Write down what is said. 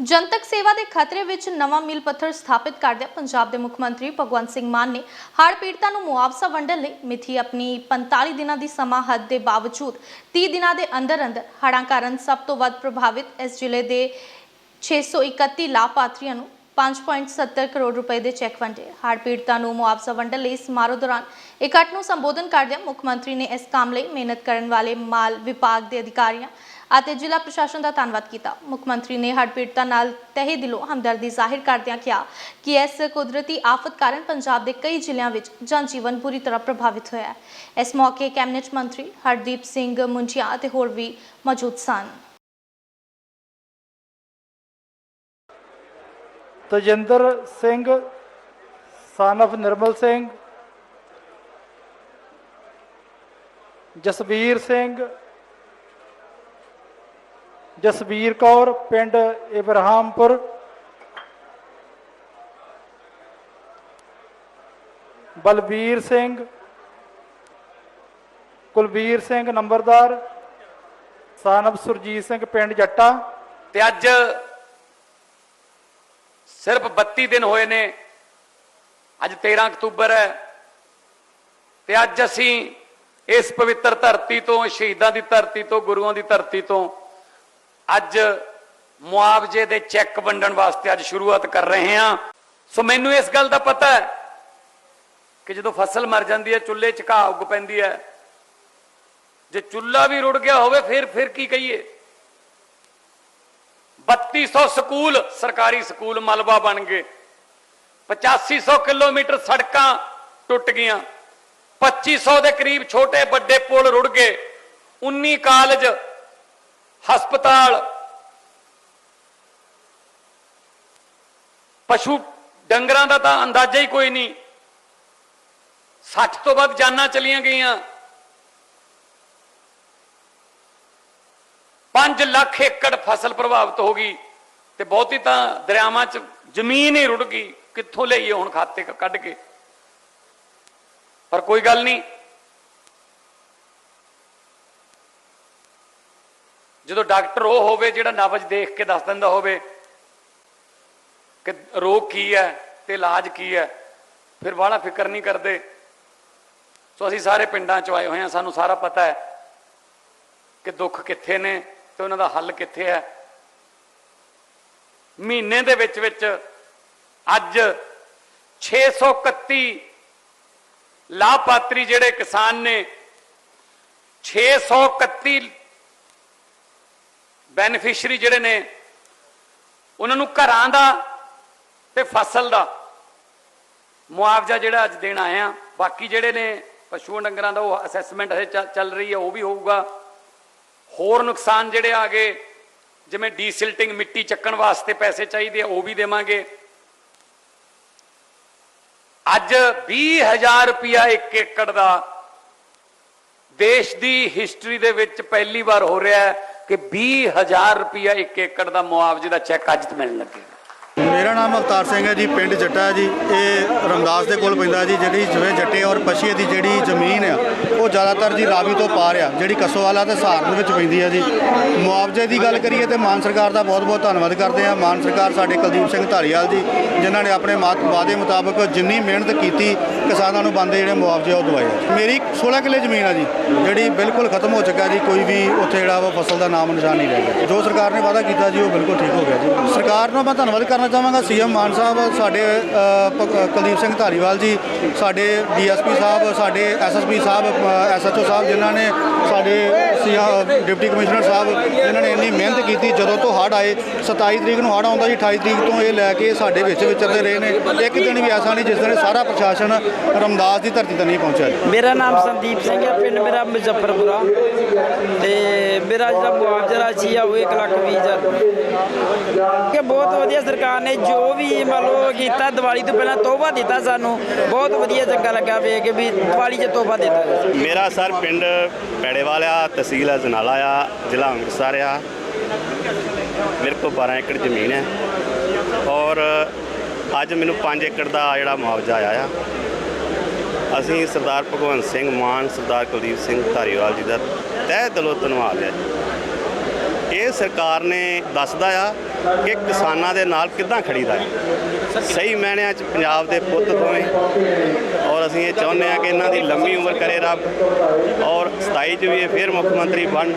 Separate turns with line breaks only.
ਜਨਤਕ ਸੇਵਾ ਦੇ ਖਤਰੇ ਵਿੱਚ ਨਵਾਂ ਮੀਲ ਪੱਥਰ ਸਥਾਪਿਤ ਕਰਦਿਆਂ ਪੰਜਾਬ ਦੇ ਮੁੱਖ ਮੰਤਰੀ ਭਗਵੰਤ ਸਿੰਘ ਮਾਨ ਨੇ ਹੜ੍ਹ ਪੀੜਤਾਂ ਨੂੰ ਮੁਆਵਜ਼ਾ ਵੰਡਣ ਲਈ ਮਿੱਥੀ ਆਪਣੀ 45 ਦਿਨਾਂ ਦੀ ਸਮਾਂ ਹੱਦ ਦੇ ਬਾਵਜੂਦ 30 ਦਿਨਾਂ ਦੇ ਅੰਦਰ ਅੰਦਰ ਹੜ੍ਹਾਂ ਕਾਰਨ ਸਭ ਤੋਂ ਵੱਧ ਪ੍ਰਭਾਵਿਤ ਇਸ ਜ਼ਿਲ੍ਹੇ ਦੇ 631 ਲਾਭਪਾਤਰੀਆਂ ਨੂੰ 5.70 ਕਰੋੜ ਰੁਪਏ ਦੇ ਚੈੱਕ ਵੰਡੇ। ਹੜ੍ਹ ਪੀੜਤਾਂ ਨੂੰ ਮੁਆਵਜ਼ਾ ਵੰਡਣ ਲਈ ਸਮਾਰੋਹ ਦੌਰਾਨ ਇਕੱਠ ਨੂੰ ਸੰਬੋਧਨ ਕਰਦਿਆਂ ਮੁੱਖ ਮੰਤਰੀ ਨੇ ਇਸ ਕੰਮ ਲਈ ਮਿਹਨਤ ਕਰਨ ਵਾਲੇ ਮਾਲ ਵਿਭਾਗ ਦੇ ਅਧਿਕਾਰੀਆਂ ਅਤੇ ਜ਼ਿਲ੍ਹਾ ਪ੍ਰਸ਼ਾਸਨ ਦਾ ਧੰਨਵਾਦ ਕੀਤਾ। ਮੁੱਖ ਮੰਤਰੀ ਨੇ ਹੜ੍ਹ ਪੀੜਤਾਂ ਨਾਲ ਤਹਿ ਦਿਲੋਂ ਹਮਦਰਦੀ ਜ਼ਾਹਿਰ ਕਰਦਿਆਂ ਕਿਹਾ ਕਿ ਇਸ ਕੁਦਰਤੀ ਆਫਤ ਕਾਰਨ ਪੰਜਾਬ ਦੇ ਕਈ ਜ਼ਿਲ੍ਹਿਆਂ ਵਿੱਚ ਜਨਜੀਵਨ ਬੁਰੀ ਤਰ੍ਹਾਂ ਪ੍ਰਭਾਵਿਤ ਹੋਇਆ ਹੈ। ਇਸ ਮੌਕੇ ਕੈਬਨਿਟ ਮੰਤਰੀ ਹਰਦੀਪ ਸਿੰਘ ਮੁੰਜੀਆ ਅਤੇ ਹੋਰ ਵੀ ਮੌਜੂਦ ਸਨ।
ਤਜਿੰਦਰ ਸਿੰਘ son of ਨਿਰਮਲ ਸਿੰਘ, ਜਸਵੀਰ ਸਿੰਘ ਜਸਵੀਰ ਕੌਰ, ਪਿੰਡ ਇਬਰਾਹਿਮਪੁਰ। ਬਲਬੀਰ ਸਿੰਘ। ਕੁਲਬੀਰ ਸਿੰਘ ਨੰਬਰਦਾਰ। son ਸੁਰਜੀਤ ਸਿੰਘ, ਪਿੰਡ ਜੱਟਾ।
ਤੇ ਅੱਜ ਸਿਰਫ 32 ਦਿਨ ਹੋਏ ਨੇ। ਅੱਜ 13 ਅਕਤੂਬਰ ਹੈ। ਤੇ ਅੱਜ ਅਸੀਂ ਇਸ ਪਵਿੱਤਰ ਧਰਤੀ ਤੋਂ, ਸ਼ਹੀਦਾਂ ਦੀ ਧਰਤੀ ਤੋਂ, ਗੁਰੂਆਂ ਦੀ ਧਰਤੀ ਤੋਂ ਅੱਜ ਮੁਆਵਜ਼ੇ ਦੇ ਚੈੱਕ ਵੰਡਣ ਵਾਸਤੇ ਅੱਜ ਸ਼ੁਰੂਆਤ ਕਰ ਰਹੇ ਹਾਂ। ਸੋ ਮੈਨੂੰ ਇਸ ਗੱਲ ਦਾ ਪਤਾ ਹੈ ਕਿ ਜਦੋਂ ਫਸਲ ਮਰ ਜਾਂਦੀ ਹੈ, ਚੁੱਲ੍ਹੇ 'ਚ ਘਾਹ ਉੱਗ ਪੈਂਦੀ ਹੈ। ਜੇ ਚੁੱਲ੍ਹਾ ਵੀ ਰੁੜ ਗਿਆ ਹੋਵੇ, ਫਿਰ ਫਿਰ ਕੀ ਕਹੀਏ? 3200 ਸਕੂਲ ਸਰਕਾਰੀ ਸਕੂਲ ਮਲਬਾ ਬਣ ਗਏ। 8500 ਕਿਲੋਮੀਟਰ ਸੜਕਾਂ ਟੁੱਟ ਗਈਆਂ। 2500 ਦੇ ਕਰੀਬ ਛੋਟੇ ਵੱਡੇ ਪੁਲ ਰੁੜ ਗਏ। 19 ਕਾਲਜ ਹਸਪਤਾਲ, ਪਸ਼ੂ ਡੰਗਰਾਂ ਦਾ ਤਾਂ ਅੰਦਾਜ਼ਾ ਹੀ ਕੋਈ ਨਹੀਂ। 60 ਤੋਂ ਵੱਧ ਜਾਨਾਂ ਚਲੀਆਂ ਗਈਆਂ। 5 ਲੱਖ ਏਕੜ ਫਸਲ ਪ੍ਰਭਾਵਿਤ ਹੋ ਗਈ ਤੇ ਬਹੁਤੀ ਤਾਂ ਦਰਿਆਵਾਂ 'ਚ ਜ਼ਮੀਨ ਹੀ ਰੁੜ ਗਈ। ਕਿੱਥੋਂ ਲਈਏ ਹੁਣ ਖਾਤੇ ਕੱਢ ਕੇ? ਪਰ ਕੋਈ ਗੱਲ ਨਹੀਂ। ਜਦੋਂ ਡਾਕਟਰ ਉਹ ਹੋਵੇ ਜਿਹੜਾ ਨਬਜ ਦੇਖ ਕੇ ਦੱਸ ਦਿੰਦਾ ਹੋਵੇ ਕਿ ਰੋਗ ਕੀ ਹੈ ਤੇ ਇਲਾਜ ਕੀ ਹੈ, ਫਿਰ ਬਾਹਲਾ ਫਿਕਰ ਨਹੀਂ ਕਰਦੇ। ਸੋ ਅਸੀਂ ਸਾਰੇ ਪਿੰਡਾਂ ਚ ਆਏ ਹੋਏ ਹਾਂ, ਸਾਨੂੰ ਸਾਰਾ ਪਤਾ ਹੈ ਕਿ ਦੁੱਖ ਕਿੱਥੇ ਨੇ ਤੇ ਉਹਨਾਂ ਦਾ ਹੱਲ ਕਿੱਥੇ ਹੈ। ਮਹੀਨੇ ਦੇ ਵਿੱਚ ਵਿੱਚ ਅੱਜ 631 ਲਾਭਪਾਤਰੀ ਜਿਹੜੇ ਕਿਸਾਨ ਨੇ 631 ਬੈਨੀਫੀਸ਼ੀਅਰੀ ਜਿਹੜੇ ਨੇ, ਉਹਨਾਂ ਨੂੰ ਘਰਾਂ ਦਾ ਤੇ ਫਸਲ ਦਾ ਮੁਆਵਜ਼ਾ ਜਿਹੜਾ ਅੱਜ ਦੇਣ ਆਏ ਆ ਬਾਕੀ ਜਿਹੜੇ ਨੇ ਪਸ਼ੂ ਡੰਗਰਾਂ ਦਾ ਉਹ ਅਸੈਸਮੈਂਟ ਹਜੇ ਚੱਲ- ਰਹੀ ਹੈ, ਉਹ ਵੀ ਹੋਊਗਾ। ਹੋਰ ਨੁਕਸਾਨ ਜਿਹੜੇ ਆ ਗਏ, ਜਿਵੇਂ ਡੀਸਿਲਟਿੰਗ ਮਿੱਟੀ ਚੱਕਣ ਵਾਸਤੇ ਪੈਸੇ ਚਾਹੀਦੇ ਆ, ਉਹ ਵੀ ਦੇਵਾਂਗੇ। ਅੱਜ 20000 ਰੁਪਿਆ ਇੱਕ ਏਕੜ ਦਾ ਦੇਸ਼ ਦੀ ਹਿਸਟਰੀ ਦੇ ਵਿੱਚ ਪਹਿਲੀ ਵਾਰ ਹੋ ਰਿਹਾ ਹੈ। ਕਿ 20000 ਰੁਪਿਆ ਇੱਕ ਏਕੜ ਦਾ ਮੁਆਵਜ਼ੇ ਦਾ ਚੈੱਕ ਅੱਜ ਤੋਂ ਮਿਲਣ ਲੱਗੇਗਾ
ਮੇਰਾ ਨਾਮ ਅਵਤਾਰ ਸਿੰਘ ਹੈ ਜੀ, ਪਿੰਡ ਜੱਟਾ ਹੈ ਜੀ। ਇਹ ਰਮਦਾਸ ਦੇ ਕੋਲ ਪੈਂਦਾ ਜੀ, ਜਿਹੜੀ ਜਿਵੇਂ ਜੱਟੇ ਔਰ ਪਛੀਏ ਦੀ ਜਿਹੜੀ ਜ਼ਮੀਨ ਆ, ਉਹ ਜ਼ਿਆਦਾਤਰ ਜੀ ਰਾਵੀ ਤੋਂ ਪਾਰ ਆ, ਜਿਹੜੀ ਕਸੋਵਾਲਾ ਤੇ ਸਹਾਰਨ ਵਿੱਚ ਪੈਂਦੀ ਹੈ ਜੀ। ਮੁਆਵਜ਼ੇ ਦੀ ਗੱਲ ਕਰੀਏ ਤੇ ਮਾਨ ਸਰਕਾਰ ਦਾ ਬਹੁਤ-ਬਹੁਤ ਧੰਨਵਾਦ ਕਰਦੇ ਆ। ਮਾਨ ਸਰਕਾਰ ਸਾਡੇ ਕੁਲਦੀਪ ਸਿੰਘ ਧਾਲੀਵਾਲ ਜੀ, ਜਿਨ੍ਹਾਂ ਨੇ ਆਪਣੇ ਮਾਤ, ਵਾਅਦੇ ਮੁਤਾਬਕ ਜਿੰਨੀ ਮਿਹਨਤ ਕੀਤੀ, ਕਿਸਾਨਾਂ ਨੂੰ ਬੰਦੇ ਜਿਹੜੇ ਮੁਆਵਜ਼ੇ ਉਹ ਦਵਾਏ ਮੇਰੀ 16 ਕਿੱਲੇ ਜ਼ਮੀਨ ਆ ਜੀ, ਜਿਹੜੀ ਬਿਲਕੁਲ ਖਤਮ ਹੋ ਚੁੱਕਾ ਜੀ, ਕੋਈ ਵੀ ਉੱਥੇ ਜਿਹੜਾ ਵਾ ਫਸਲ ਦਾ ਨਾਮ ਨਿਸ਼ਾਨ ਨਹੀਂ ਰਹਿ ਗਿਆ। ਜੋ ਸਰਕਾਰ ਨੇ ਵਾਅਦਾ ਕੀਤਾ ਜੀ, ਉਹ ਬਿਲਕੁਲ ਠੀਕ ਹੋ ਗਿਆ ਜੀ। ਸਰਕਾਰ ਨੂੰ ਮੈਂ ਧੰਨਵਾਦ ਕਰਨਾ ਚਾਹੁੰਦਾ ਚਾਹਾਂਗਾ ਸੀਐਮ ਮਾਨ ਸਾਹਿਬ, ਸਾਡੇ ਕੁਲਦੀਪ ਸਿੰਘ ਧਾਰੀਵਾਲ ਜੀ, ਸਾਡੇ ਡੀਐਸਪੀ ਸਾਹਿਬ, ਸਾਡੇ ਐਸਐਸਪੀ ਸਾਹਿਬ ਐਸਐਚਓ ਸਾਹਿਬ ਜਿਨ੍ਹਾਂ ਨੇ ਸਾਡੇ ਸੀਐਮ ਡਿਪਟੀ ਕਮਿਸ਼ਨਰ ਸਾਹਿਬ, ਜਿਨ੍ਹਾਂ ਨੇ ਇੰਨੀ ਮਿਹਨਤ ਕੀਤੀ, ਜਦੋਂ ਤੋਂ ਹੜ੍ਹ ਆਏ 27 ਤਰੀਕ ਨੂੰ ਹੜ੍ਹ ਆਉਂਦਾ ਜੀ 28 ਤਰੀਕ ਤੋਂ ਇਹ ਲੈ ਕੇ ਸਾਡੇ ਵਿੱਚ ਵਿਚਰਦੇ ਰਹੇ ਨੇ। ਇੱਕ ਦਿਨ ਵੀ ਐਸਾ ਨਹੀਂ ਜਿਸ ਦਿਨ ਸਾਰਾ ਪ੍ਰਸ਼ਾਸਨ ਰਮਦਾਸ ਦੀ ਧਰਤੀ ਤੇ ਨਹੀਂ ਪਹੁੰਚਿਆ
ਮੇਰਾ ਨਾਮ ਸੰਦੀਪ ਸਿੰਘ ਹੈ, ਪਿੰਡ ਮੇਰਾ ਮੁਜ਼ੱਫਰਪੁਰਾ। ਤੇ ਮੇਰਾ ਜਿਹੜਾ ਮੁਆਵਜ਼ਾ ਸੀ ਆ, ਉਹ 1 ਲੱਖ ਵੀਹ ਹਜ਼ਾਰ। ਕਿ ਬਹੁਤ ਵਧੀਆ ਸਰਕਾਰ ਨੇ ਜੋ ਵੀ ਮੰਨ ਲਓ ਕੀਤਾ ਦੀਵਾਲੀ ਤੋਂ ਪਹਿਲਾਂ ਤੋਹਫਾ ਦਿੱਤਾ ਸਾਨੂੰ, ਬਹੁਤ ਵਧੀਆ ਚੰਗਾ ਲੱਗਾ ਵੇਖ ਕੇ ਵੀ ਦੀਵਾਲੀ 'ਚ ਤੋਹਫਾ ਦਿੱਤਾ
ਮੇਰਾ ਸਰ ਪਿੰਡ ਪੈੜੇਵਾਲ ਆ, ਤਹਿਸੀਲ ਅਜਨਾਲਾ ਆ, ਜ਼ਿਲ੍ਹਾ ਅੰਮ੍ਰਿਤਸਰ ਆ। ਮੇਰੇ ਕੋਲ 12 ਏਕੜ ਜ਼ਮੀਨ ਹੈ। ਔਰ ਅੱਜ ਮੈਨੂੰ 5 ਏਕੜ ਦਾ ਜਿਹੜਾ ਮੁਆਵਜ਼ਾ ਆਇਆ ਆ। ਅਸੀਂ ਸਰਦਾਰ ਭਗਵੰਤ ਸਿੰਘ ਮਾਨ, ਸਰਦਾਰ ਕੁਲਦੀਪ ਸਿੰਘ ਧਾਰੀਵਾਲ ਜੀ ਦਾ ਤਹਿ ਦਿਲੋਂ ਧੰਨਵਾਦ ਹੈ। ਇਹ ਸਰਕਾਰ ਨੇ ਦੱਸਦਾ ਆ ਕਿ ਕਿਸਾਨਾਂ ਦੇ ਨਾਲ ਕਿੱਦਾਂ ਖੜੀਦਾ ਹੈ? ਸਹੀ ਮਾਇਨਿਆਂ 'ਚ ਪੰਜਾਬ ਦੇ ਪੁੱਤ ਤੋਂ ਔਰ ਅਸੀਂ ਇਹ ਚਾਹੁੰਦੇ ਹਾਂ ਕਿ ਇਹਨਾਂ ਦੀ ਲੰਮੀ ਉਮਰ ਕਰੇ ਰੱਬ। ਔਰ 27 'ਚ ਵੀ ਇਹ ਫਿਰ ਮੁੱਖ ਮੰਤਰੀ ਬਣ।